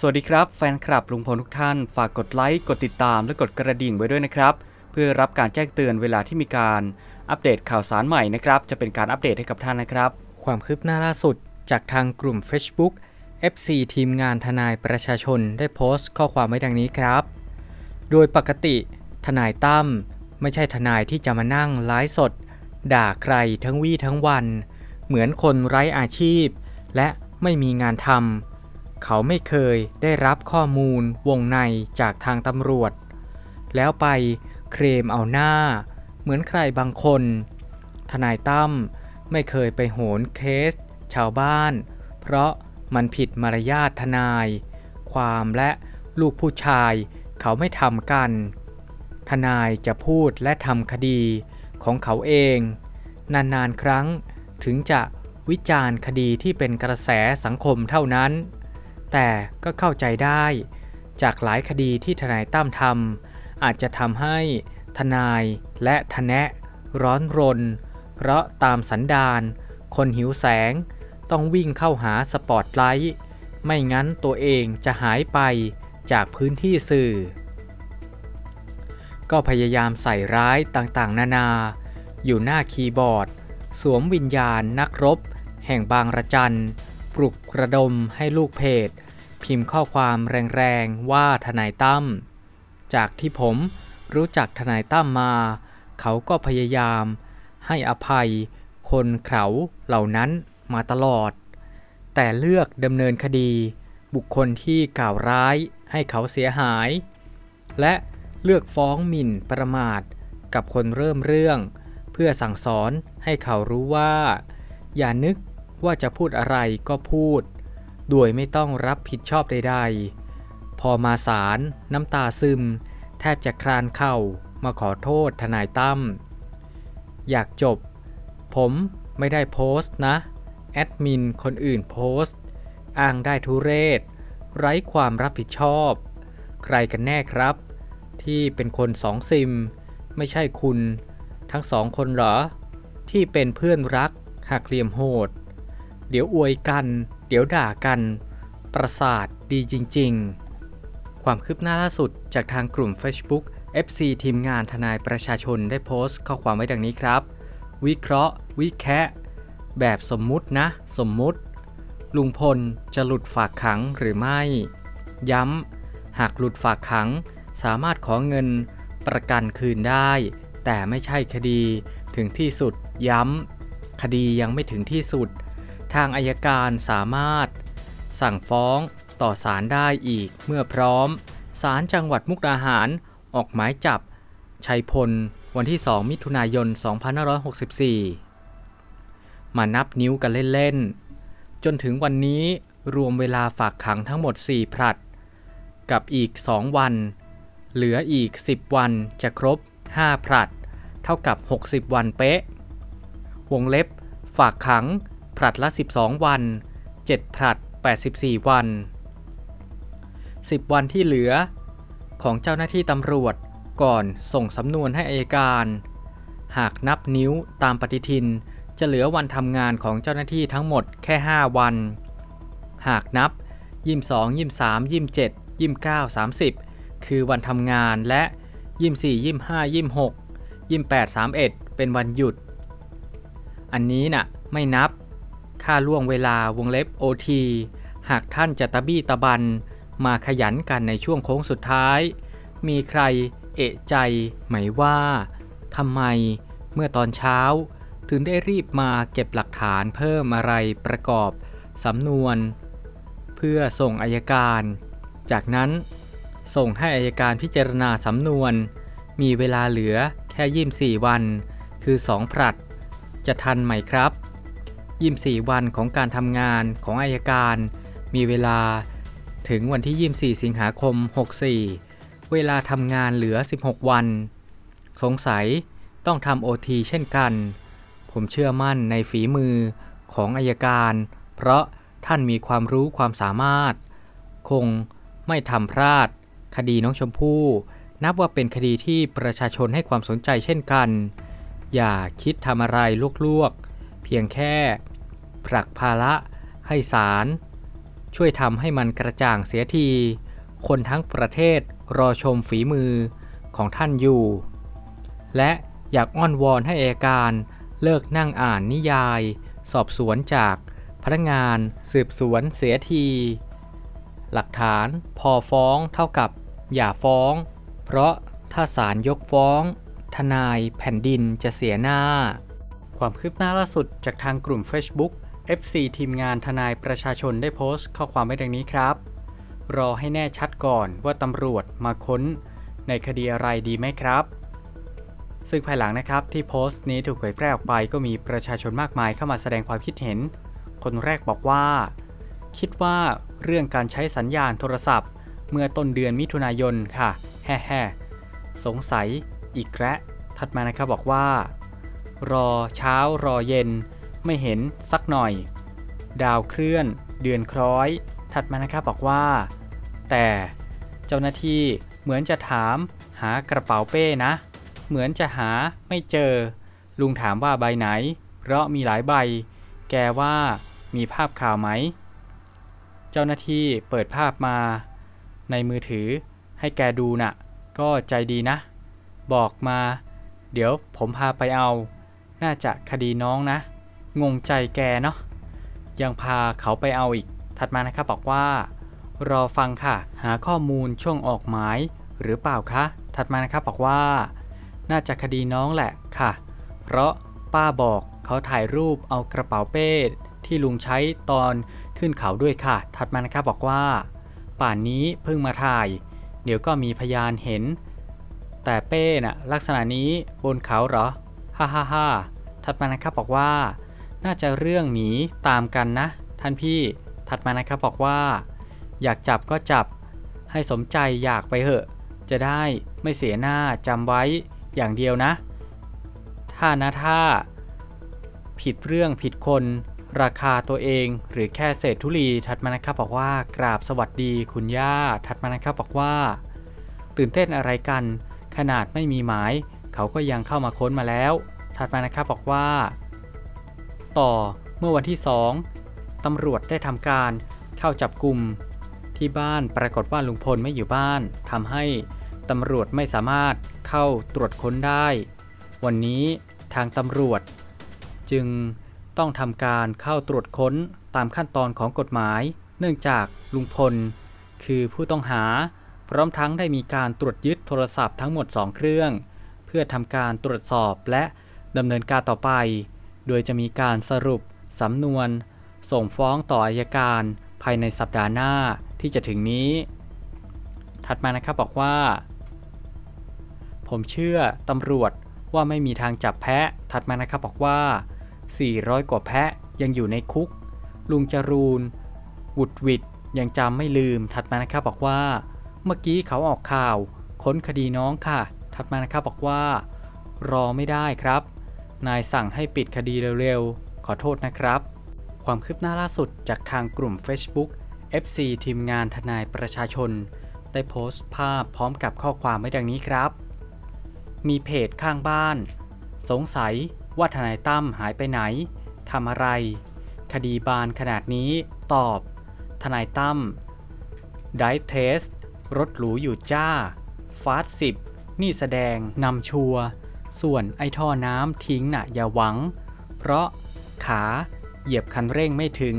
สวัสดีครับแฟนคลับลุงพลทุกท่าน ฝากกดไลค์ กดติดตามและกดกระดิ่งไว้ด้วยนะครับ เพื่อรับการแจ้งเตือนเวลาที่มีการอัปเดตข่าวสารใหม่นะครับ จะเป็นการอัปเดตให้กับท่านนะครับ ความคืบหน้าล่าสุดจากทางกลุ่ม Facebook FC ทีมงานทนายประชาชนได้โพสต์ข้อความไว้ดังนี้ครับ โดยปกติทนายตั้มไม่ใช่ทนายที่จะมานั่งไลฟ์สด ด่าใครทั้งวี่ทั้งวัน เหมือนคนไร้อาชีพ และไม่มีงานทำ เขาไม่เคยได้รับข้อมูลวงในจากทางตำรวจ แล้วไปเคลมเอาหน้า เหมือนใครบางคน ทนายตั้มไม่เคยไปโหนเคส ชาวบ้าน เพราะมันผิดมารยาททนาย ความและลูกผู้ชายเขาไม่ทำกัน ทนายจะพูดและทำคดีของเขาเอง นานๆครั้งถึงจะวิจารณ์คดีที่เป็นกระแสสังคมเท่านั้น แต่ก็เข้าใจได้ จากหลายคดีที่ทนายตั้มทำอาจจะทำให้ทนายและทนะร้อนรน เพราะตามสันดานคนหิวแสง ต้องวิ่งเข้าหาสปอตไลท์ไม่งั้นตัวเองจะหายไปจากพื้นที่สื่อ ก็พยายามใส่ร้ายต่างๆ นานา อยู่หน้าคีย์บอร์ด สวมวิญญาณนักรบ แห่งบางระจันปลุกระดมให้ลูกเพจ พิมพ์ข้อความแรงๆว่าทนายตั้ม จากที่ผมรู้จักทนายตั้มมา เขาก็พยายาม ให้อภัย คนเขาเหล่านั้นมาตลอด แต่เลือกดำเนินคดี บุคคลที่กล่าวร้ายให้เขาเสียหาย และเลือกฟ้องหมิ่นประมาทกับคนเริ่มเรื่อง เพื่อสั่งสอนให้เขารู้ว่า อย่านึกว่าจะพูดอะไรก็พูด โดยไม่ต้องรับผิดชอบใดๆ พอมาศาลน้ำตาซึม แทบจะคลานเข่ามาขอโทษทนายตั้ม อยากจบ ผมไม่ได้โพสต์นะ แอดมินคนอื่นโพสต์ อ้างได้ทุเรศ ไร้ความรับผิดชอบ ใครกันแน่ครับ ที่เป็นคนสองซิม ไม่ใช่คุณ ทั้งสองคนเหรอ ที่เป็นเพื่อนรักหักเหลี่ยมโหด เดี๋ยวอวยกัน เดี๋ยวด่ากัน ประสาทดีจริง ๆ ความคืบหน้าล่าสุดจากทางกลุ่ม Facebook FC ทีมงานทนายประชาชนได้โพสต์ข้อความไว้ดังนี้ครับ วิเคราะห์ วิแคะแบบสมมุตินะ สมมุติ ลุงพลจะหลุดฝากขังหรือไม่ ย้ำ หากหลุดฝากขัง สามารถขอเงินประกันคืนได้ แต่ไม่ใช่คดีถึงที่สุดย้ำ คดียังไม่ถึงที่สุด ทางอายการสามารถ สั่งฟ้องต่อศาลได้อีกเมื่อพร้อม ศาลจังหวัดมุกดาหารออกหมายจับ ชัยพล วันที่ 2 มิถุนายน 2564 มานับนิ้วกันเล่น ๆ จนถึงวันนี้รวมเวลาฝากขังทั้งหมด 4 ผลัด กับอีก 2 วัน เหลืออีก 10 วันจะครบ 5 ผลัด เท่ากับ 60 วันเป๊ะ วงเล็บฝากขัง ผลัดละ 12 วัน 7 ผลัด 84 วัน 10 วันที่เหลือ ของเจ้าหน้าที่ตำรวจก่อนส่งสำนวนให้อายการ หากนับนิ้วตามปฏิทิน จะเหลือวันทำงานของเจ้าหน้าที่ทั้งหมดแค่ 5 วัน หากนับยิม2ยิม3ยิม7ยิม9 30 คือวันทำงานและยิม4ยิม5ยิม6ยิม8 31 เป็นวันหยุด อันนี้น่ะไม่นับ ค่าล่วงเวลาวงเล็บ OT หากท่านจะตะบี้ตะบัน มาขยันกันในช่วงโค้งสุดท้าย มีใครเอะใจไหมว่าทำไมเมื่อตอนเช้า ถึงได้รีบมาเก็บหลักฐานเพิ่มอะไรประกอบสำนวน เพื่อส่งอายการ จากนั้นส่งให้อายการพิจารณาสำนวน มีเวลาเหลือแค่ยี่สี่วัน คือ2ผลัด จะทันไหมครับ ยี่สี่วันของการทำงานของอายการ มีเวลาถึงวันที่ 24 สิงหาคม 64 เวลาทำงานเหลือ 16 วัน สงสัยต้องทำโอทีเช่นกัน ผมเชื่อมั่นในฝีมือของอายการ เพราะท่านมีความรู้ความสามารถ คงไม่ทำพลาด คดีน้องชมพู่ นับว่าเป็นคดีที่ประชาชนให้ความสนใจเช่นกัน อย่าคิดทำอะไรลวก เพียงแค่ ผลักภาระให้ศาลช่วยทำให้มันกระจ่างเสียที คนทั้งประเทศรอชมฝีมือของท่านอยู่ และอยากอ้อนวอนให้อัยการเลิกนั่งอ่านนิยาย สอบสวนจากพนักงานสืบสวนเสียที หลักฐานพอฟ้องเท่ากับอย่าฟ้อง เพราะถ้าศาลยกฟ้อง ทนายแผ่นดินจะเสียหน้า ความคืบหน้าล่าสุดจากทางกลุ่ม Facebook FC ทีมงานทนายประชาชนได้โพสต์ข้อความไว้ดังนี้ครับ รอให้แน่ชัดก่อนว่าตำรวจมาค้นในคดีอะไรดีไหมครับ ซึ่งภายหลังนะครับที่โพสต์นี้ถูกเผยแพร่ออกไปก็มีประชาชนมากมายเข้ามาแสดงความคิดเห็น คนแรกบอกว่า คิดว่าเรื่องการใช้สัญญาณโทรศัพท์ เมื่อต้นเดือนมิถุนายนค่ะ แฮ่แฮ่สงสัยอีกแล้วถัดมานะครับบอกว่า รอเช้ารอเย็น ไม่เห็นสักหน่อย ดาวเคลื่อน เดือนคล้อย ถัดมานะครับบอกว่า แต่เจ้าหน้าที่เหมือนจะถามหากระเป๋าเป้นะ เหมือนจะหาไม่เจอ ลุงถามว่าใบไหน เพราะมีหลายใบ แกว่ามีภาพข่าวไหม เจ้าหน้าที่เปิดภาพมา ในมือถือให้แกดูน่ะ ก็ใจดีนะ บอกมา เดี๋ยวผมพาไปเอา น่าจะคดีน้องนะ งงใจแกเนาะ ยังพาเขาไปเอาอีก ถัดมานะครับบอกว่า รอฟังค่ะ หาข้อมูลช่วงออกหมายหรือเปล่าคะ ถัดมานะครับบอกว่า น่าจะคดีน้องแหละค่ะ เพราะป้าบอกเขาถ่ายรูปเอากระเป๋าเป้ที่ลุงใช้ตอนขึ้นเขาด้วยค่ะ ถัดมานะครับบอกว่า ป่านนี้เพิ่งมาถ่าย เดี๋ยวก็มีพยานเห็น แต่เป้น่ะลักษณะนี้บนเขาเหรอ ฮ่าฮ่าฮ่าถัดมานะครับบอกว่า น่าจะเรื่องหนีตามกันนะ ท่านพี่ ถัดมานะครับบอกว่า อยากจับก็จับ ให้สมใจอยากไปเหอะ จะได้ไม่เสียหน้าจำไว้อย่างเดียวนะ ถ้านะถ้า ผิดเรื่องผิดคน ราคาตัวเองหรือแค่เศษธุลี ถัดมานะครับบอกว่ากราบสวัสดีคุณย่า ถัดมานะครับบอกว่า ตื่นเต้นอะไรกัน ขนาดไม่มีหมาย เขาก็ยังเข้ามาค้นมาแล้ว ถัดมานะครับบอกว่า ต่อเมื่อวันที่ 2ตำรวจได้ทำการเข้าจับกลุ่มที่บ้านปรากฏว่าลุงพลไม่อยู่บ้านทำให้ตำรวจไม่สามารถเข้าตรวจค้นได้ วันนี้ทางตำรวจ จึงต้องทำการเข้าตรวจค้นตามขั้นตอนของกฎหมาย เนื่องจากลุงพล คือผู้ต้องหา พร้อมทั้งได้มีการตรวจยึดโทรศัพท์ทั้งหมด 2 เครื่อง พื่อทำการตรวจสอบและดำเนินการต่อไป โดยจะมีการสรุปสำนวน ส่งฟ้องต่ออายการภายในสัปดาห์หน้าที่จะถึงนี้ ถัดมานะครับบอกว่า ผมเชื่อตำรวจว่าไม่มีทางจับแพะ ถัดมานะครับบอกว่า 400 กว่าแพะยังอยู่ในคุก ลุงจรูนวุดวิดยังจำไม่ลืม ถัดมานะครับบอกว่า เมื่อกี้เขาออกข่าว ค้นคดีน้องค่ะ ถัดมานะครับบอกว่า รอไม่ได้ครับ นายสั่งให้ปิดคดีเร็วๆ ขอโทษนะครับ ความคืบหน้าล่าสุดจากทางกลุ่ม Facebook FC ทีมงานทนายประชาชน ได้โพสต์ภาพพร้อมกับข้อความไว้ดังนี้ครับ มีเพจข้างบ้าน สงสัยว่าทนายตั้มหายไปไหนทำอะไร คดีบานขนาดนี้ตอบ ทนายตั้มไดเทสรถหรูอยู่จ้าฟาสสิบ นี่แสดงนำชัว ส่วนไอท่อน้ำทิ้งน่ะอย่าหวัง เพราะขาเหยียบคันเร่งไม่ถึง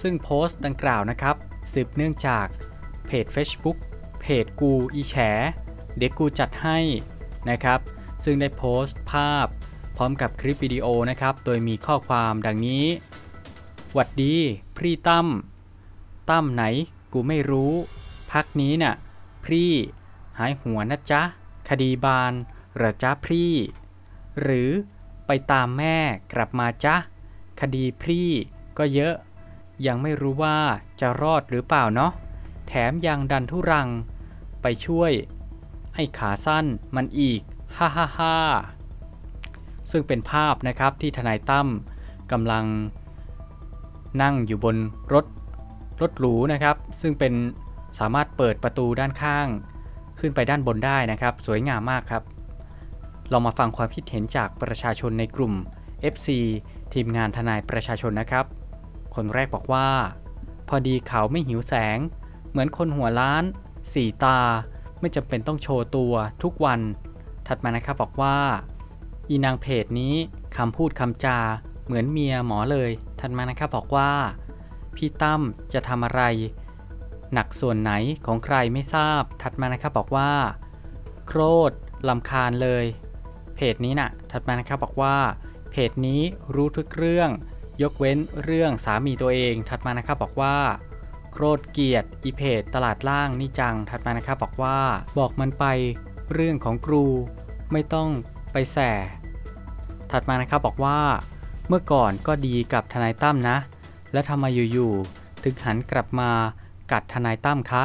ซึ่งโพสต์ดังกล่าวนะครับ สืบเนื่องจากเพจ Facebook เพจกูอีแฉ เด็กกูจัดให้นะครับ ซึ่งได้โพสต์ภาพพร้อมกับคลิปวิดีโอนะครับ โดยมีข้อความดังนี้ หวัดดี พรีตั้มตั้มไหน กูไม่รู้ พักนี้น่ะ พรี หายหัวนะจ๊ะ คดีบานหรอจ๊ะพรีหรือไปตามแม่กลับมาจ๊ะ คดีพรีก็เยอะ ยังไม่รู้ว่าจะรอดหรือเปล่าเนาะ แถมยังดันทุรัง ไปช่วย ไอ้ขาสั้นมันอีก ฮ่าฮ่าฮ่าซึ่งเป็นภาพนะครับที่ทนายตั้มกำลังนั่งอยู่บนรถรถหรูนะครับ ซึ่งเป็นสามารถเปิดประตูด้านข้าง ขึ้นไปด้านบนได้นะครับ สวยงามมากครับ เรามาฟังความคิดเห็นจากประชาชนในกลุ่ม FC ทีมงานทนายประชาชนนะครับ คนแรกบอกว่า พอดีเขาไม่หิวแสง เหมือนคนหัวล้านสี่ตา ไม่จำเป็นต้องโชว์ตัวทุกวัน ถัดมานะครับบอกว่า อีนางเพจนี้คำพูดคำจา เหมือนเมียหมอเลย ถัดมานะครับบอกว่า พี่ตั้มจะทำอะไร หนักส่วนไหนของใครไม่ทราบ ถัดมานะครับบอกว่า โครธลำคาญเลย เพจนี้นะ่ะ ถัดมานะครับบอกว่า เพจนี้รู้ทุกเรื่อง ยกเว้นเรื่องสามีตัวเอง ถัดมานะครับบอกว่า โครธเกลียดอีเพจตลาดล่างนี่จัง ถัดมานะครับบอกว่า บอกมันไปเรื่องของครู ไม่ต้องไปแส่ ถัดมานะครับบอกว่า เมื่อก่อนก็ดีกับทนายตั้มนะ แล้วทำไมอยู่ๆถึงหันกลับมา กัดทนายตั้มคะ